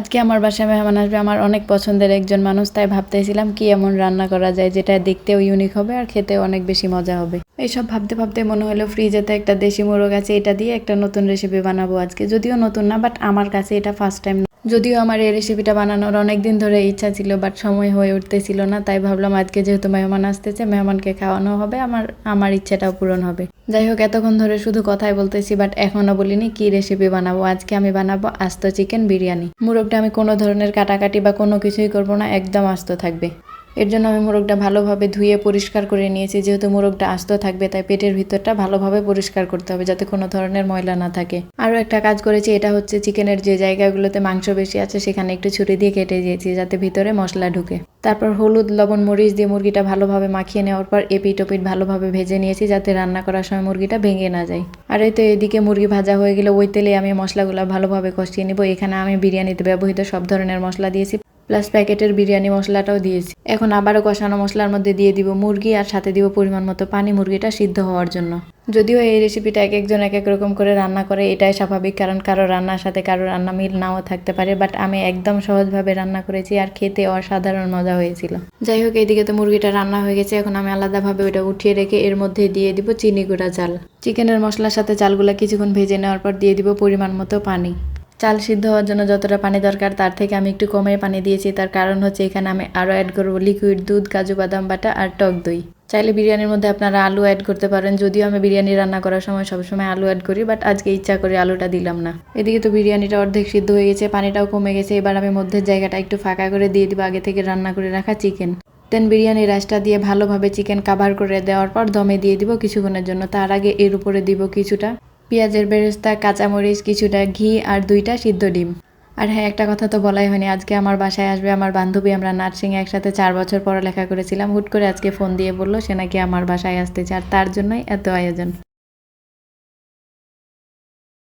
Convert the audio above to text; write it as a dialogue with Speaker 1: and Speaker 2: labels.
Speaker 1: আজকে আমার বাসায় মেহমান আসবে, আমার অনেক পছন্দের একজন মানুষ, তাই ভাবতেছিলাম কি এমন রান্না করা যায় যেটা দেখতেও ইউনিক হবে আর খেতেও অনেক বেশি মজা হবে। এইসব ভাবতে ভাবতে মনে হলো ফ্রিজেতে একটা দেশি মোরগ আছে, এটা দিয়ে একটা নতুন রেসিপি বানাবো আজকে, যদিও নতুন না বাট আমার কাছে এটা ফার্স্ট টাইম যদিও আমার এই রেসিপিটা বানানোর অনেক দিন ধরে ইচ্ছা ছিল বাট সময় হয়ে উঠতেছিল না, তাই ভাবলাম আজকে যেহেতু মেহমান আসতেছে, মেহমানকে খাওয়ানো হবে, আমার আমার ইচ্ছাটাও পূরণ হবে। যাই হোক এতক্ষণ ধরে শুধু কথাই বলতেছি বাট এখনও বলিনি কি রেসিপি বানাবো। আজকে আমি বানাবো আস্ত চিকেন বিরিয়ানি। মুরগটা আমি কোনো ধরনের কাটাকাটি বা কোনো কিছুই করব না, একদম আস্ত থাকবে। এর জন্য আমি মোরগটা ভালোভাবে ধুয়ে পরিষ্কার করে নিয়েছি। যেহেতু মোরগটা আস্ত থাকবে, তাই পেটের ভিতরটা ভালোভাবে পরিষ্কার করতে হবে যাতে কোনো ধরনের ময়লা না থাকে। আরও একটা কাজ করেছি, এটা হচ্ছে চিকেনের যে জায়গাগুলোতে মাংস বেশি আছে, সেখানে একটু ছুরি দিয়ে কেটে দিয়েছি যাতে ভিতরে মশলা ঢুকে। তারপর হলুদ, লবণ, মরিচ দিয়ে মুরগিটা ভালোভাবে মাখিয়ে নেওয়ার পর এপিট ওপিট ভালোভাবে ভেজে নিয়েছি যাতে রান্না করার সময় মুরগিটা ভেঙে না যায়। আর এই তো এদিকে মুরগি ভাজা হয়ে গেলে, ওই তেলে আমি মশলাগুলো ভালোভাবে কষিয়ে নিব। এখানে আমি বিরিয়ানিতে ব্যবহৃত সব ধরনের মশলা দিয়েছি। প্লাস প্যাকেটের বিরিয়ানি মশলাটাও দিয়েছি। এখন আবারও কষানো মশলার মধ্যে দিয়ে দিব মুরগি আর সাথে দিব পরিমাণ মতো পানি মুরগিটা সিদ্ধ হওয়ার জন্য। যদিও এই রেসিপিটা এক একজন এক এক রকম করে রান্না করে, এটাই স্বাভাবিক কারণ কারও রান্নার সাথে কারও রান্না মিল নাও থাকতে পারে বাট আমি একদম সহজভাবে রান্না করেছি আর খেতে অসাধারণ মজা হয়েছিল। যাই হোক, এইদিকে তো মুরগিটা রান্না হয়ে গেছে, এখন আমি আলাদাভাবে ওটা উঠিয়ে রেখে এর মধ্যে দিয়ে দিব চিনি গুঁড়া চাল। চিকেনের মশলার সাথে চালগুলা কিছুক্ষণ ভেজে নেওয়ার পর দিয়ে দিব পরিমাণ মতো পানি। চাল সিদ্ধ হওয়ার জন্য যতটা পানি দরকার, তার থেকে আমি একটু কমে পানি দিয়েছি। তার কারণ হচ্ছে এখানে আমি আরও অ্যাড করব লিকুইড দুধ, কাজু, বাদাম, বাটা আর টক দই। চাইলে বিরিয়ানির মধ্যে আপনারা আলু অ্যাড করতে পারেন। যদিও আমি বিরিয়ানি রান্না করার সময় সবসময় আলু অ্যাড করি বাট আজকে ইচ্ছা করে আলুটা দিলাম না। এদিকে তো বিরিয়ানিটা অর্ধেক সিদ্ধ হয়ে গেছে, পানিটাও কমে গেছে। এবার আমি মধ্যের জায়গাটা একটু ফাঁকা করে দিয়ে দিব, আগে থেকে রান্না করে রাখা চিকেন দেন বিরিয়ানি রাইসটা দিয়ে ভালোভাবে চিকেন কাভার করে দেওয়ার পর দমে দিয়ে দিব কিছুক্ষণের জন্য। তার আগে এর উপরে দিব কিছুটা পেঁয়াজের বেরেস্তা, কাঁচামরিচ, কিছুটা ঘি আর দুইটা সিদ্ধ ডিম। আর হ্যাঁ একটা কথা তো বলাই হয়নি, আজকে আমার বাসায় আসবে আমার বান্ধবী, আমরা নার্সিংয়ে একসাথে চার বছর পড়ালেখা করেছিলাম, হুট করে আজকে ফোন দিয়ে বলল সে নাকি আমার বাসায় আসতে চায় আর তার জন্যই এত আয়োজন।